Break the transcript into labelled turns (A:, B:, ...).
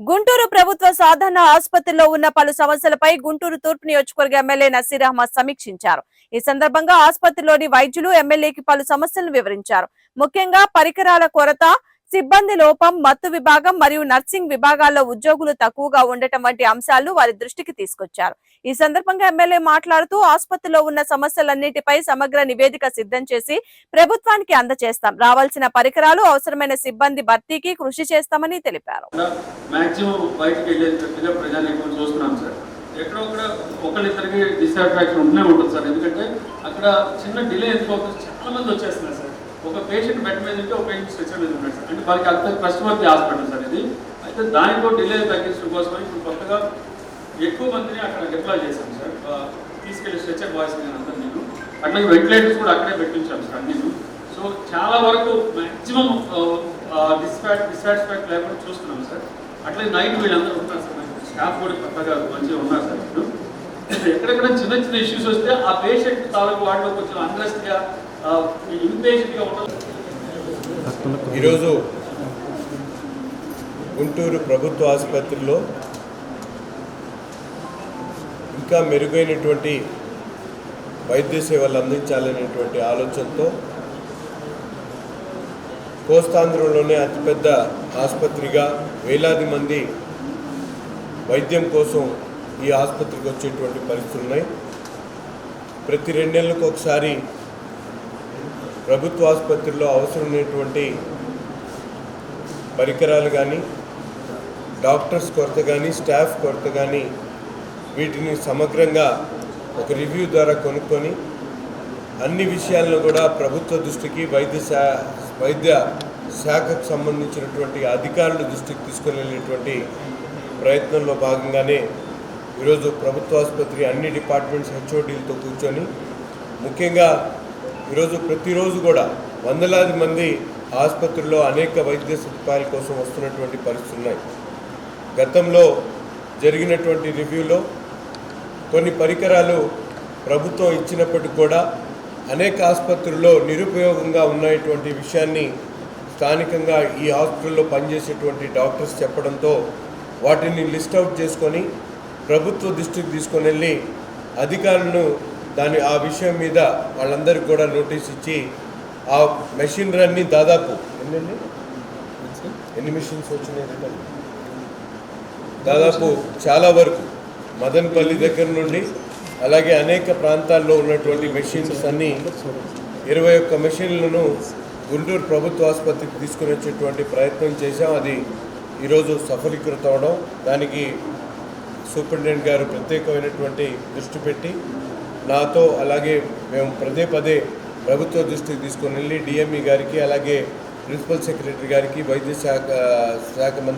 A: గుంటూరు ప్రభుత్వ సాధారణ ఆసుపత్రిలో ఉన్న పలు సమస్యలపై గుంటూరు తూర్పు నియోజకవర్గ ఎమ్మెల్యే నసీర్ అహ్మద్ సమీక్షించారు. ఈ సందర్భంగా ఆసుపత్రిలోని వైద్యులు ఎమ్మెల్యేకి పలు సమస్యలను వివరించారు. ముఖ్యంగా పరికరాల కొరత సిబ్బంది లోపం మత్తు విభాగం మరియు నర్సింగ్ విభాగాల్లో ఉద్యోగులు తక్కువగా ఉండటం వంటి అంశాలు వారి దృష్టికి తీసుకొచ్చారు. ఈ సందర్భంగా ఎమ్మెల్యే మాట్లాడుతూ ఆసుపత్రిలో ఉన్న సమస్యలన్నిటిపై సమగ్ర నివేదిక సిద్ధం చేసి ప్రభుత్వానికి అందజేస్తాం రావాల్సిన పరికరాలు అవసరమైన సిబ్బంది భర్తీకి కృషి చేస్తామని తెలిపారు.
B: ఎక్కడో ఒకళ్ళిద్దరికి డిసాటిస్ఫాక్షన్ ఉంటూనే ఉంటుంది సార్. ఎందుకంటే అక్కడ చిన్న డిలే ఎందుకు చాలా మంది వచ్చేస్తున్నారు సార్. ఒక పేషెంట్ బెడ్ మీద ఉంటే ఒక పేషెంట్ స్ట్రెచర్ మీద ఉన్నాడు సార్. అంటే వాళ్ళకి అంత కస్టమర్కి హాస్పిటల్ సార్ ఇది. అయితే దానితో డిలే తగ్గించడం కోసం ఇప్పుడు కొత్తగా ఎక్కువ మందిని అక్కడ డిప్లాయ్ చేశాం సార్. ఆ, తీసుకెళ్ళి స్ట్రెచర్ బాయ్స్ నేను అంతా నేను. అట్లాగే వెంటిలేటర్స్ కూడా అక్కడే పెట్టించాం సార్ నేను. సో చాలా వరకు మ్యాక్సిమం డిస్పాట్ డిస్సాటిస్ఫాక్ట్ లేకుండా చూస్తున్నాం సార్. అట్లే నైట్ వీళ్ళందరూ ఉన్నారు సార్. స్టాఫ్ కూడా కొత్తగా మంచిగా ఉన్నారు సార్. ఇప్పుడు ఎక్కడెక్కడ చిన్న చిన్న ఇష్యూస్ వస్తే ఆ పేషెంట్ తాలూకు వాటిలో కొంచెం అండ్రెస్ట్గా
C: ఈరోజు గుంటూరు ప్రభుత్వ ఆసుపత్రిలో ఇంకా మెరుగైనటువంటి వైద్య సేవలు అందించాలనేటువంటి ఆలోచనతో కోస్తాంధ్రంలోనే అతిపెద్ద ఆసుపత్రిగా వేలాది మంది వైద్యం కోసం ఈ ఆసుపత్రికి వచ్చేటువంటి పరిస్థితులు ఉన్నాయి ప్రతి రెండేళ్ళకు ఒకసారి ప్రభుత్వ ఆసుపత్రిలో అవసరమైనటువంటి పరికరాలు కానీ డాక్టర్స్ కొరత కానీ స్టాఫ్ కొరత కానీ వీటిని సమగ్రంగా ఒక రివ్యూ ద్వారా కొనుక్కొని అన్ని విషయాలను కూడా ప్రభుత్వ దృష్టికి వైద్య శా వైద్య శాఖకు సంబంధించినటువంటి అధికారుల దృష్టికి తీసుకుని వెళ్ళేటువంటి ప్రయత్నంలో భాగంగానే ఈరోజు ప్రభుత్వ ఆసుపత్రి అన్ని డిపార్ట్మెంట్స్ హెచ్ఓడీలతో కూర్చొని ముఖ్యంగా ఈరోజు ప్రతిరోజు కూడా వందలాది మంది ఆసుపత్రుల్లో అనేక వైద్య సదుపాయాల కోసం వస్తున్నటువంటి పరిస్థితులు ఉన్నాయి. గతంలో జరిగినటువంటి రివ్యూలో కొన్ని పరికరాలు ప్రభుత్వం ఇచ్చినప్పటికి కూడా అనేక ఆసుపత్రుల్లో నిరుపయోగంగా ఉన్నటువంటి విషయాన్ని స్థానికంగా ఈ హాస్పిటల్లో పనిచేసేటువంటి డాక్టర్స్ చెప్పడంతో వాటిని లిస్ట్ అవుట్ చేసుకొని ప్రభుత్వ దృష్టికి తీసుకొని వెళ్ళి అధికారులను దాని ఆ విషయం మీద వాళ్ళందరికీ కూడా నోటీస్ ఇచ్చి ఆ మెషినరీ అన్ని దాదాపు ఎన్ని ఎన్ని మిషన్స్ వచ్చినాయి? దాదాపు చాలా వరకు మదన్పల్లి దగ్గర నుండి అలాగే అనేక ప్రాంతాల్లో ఉన్నటువంటి మెషిన్స్ అన్నీ ఇరవై ఒక్క మెషిన్లను గుంటూరు ప్రభుత్వ ఆసుపత్రికి తీసుకుని వచ్చేటువంటి ప్రయత్నం చేశాం. అది ఈరోజు సఫలీకృతం అవడం దానికి సూపరింటెండెంట్ గారు ప్రత్యేకమైనటువంటి దృష్టి పెట్టి నాతో అలాగే మేము పదే పదే ప్రభుత్వ దృష్టికి తీసుకొని వెళ్ళి డిఎంఈ గారికి అలాగే ప్రిన్సిపల్ సెక్రటరీ గారికి వైద్య శాఖ శాఖ మంత్రి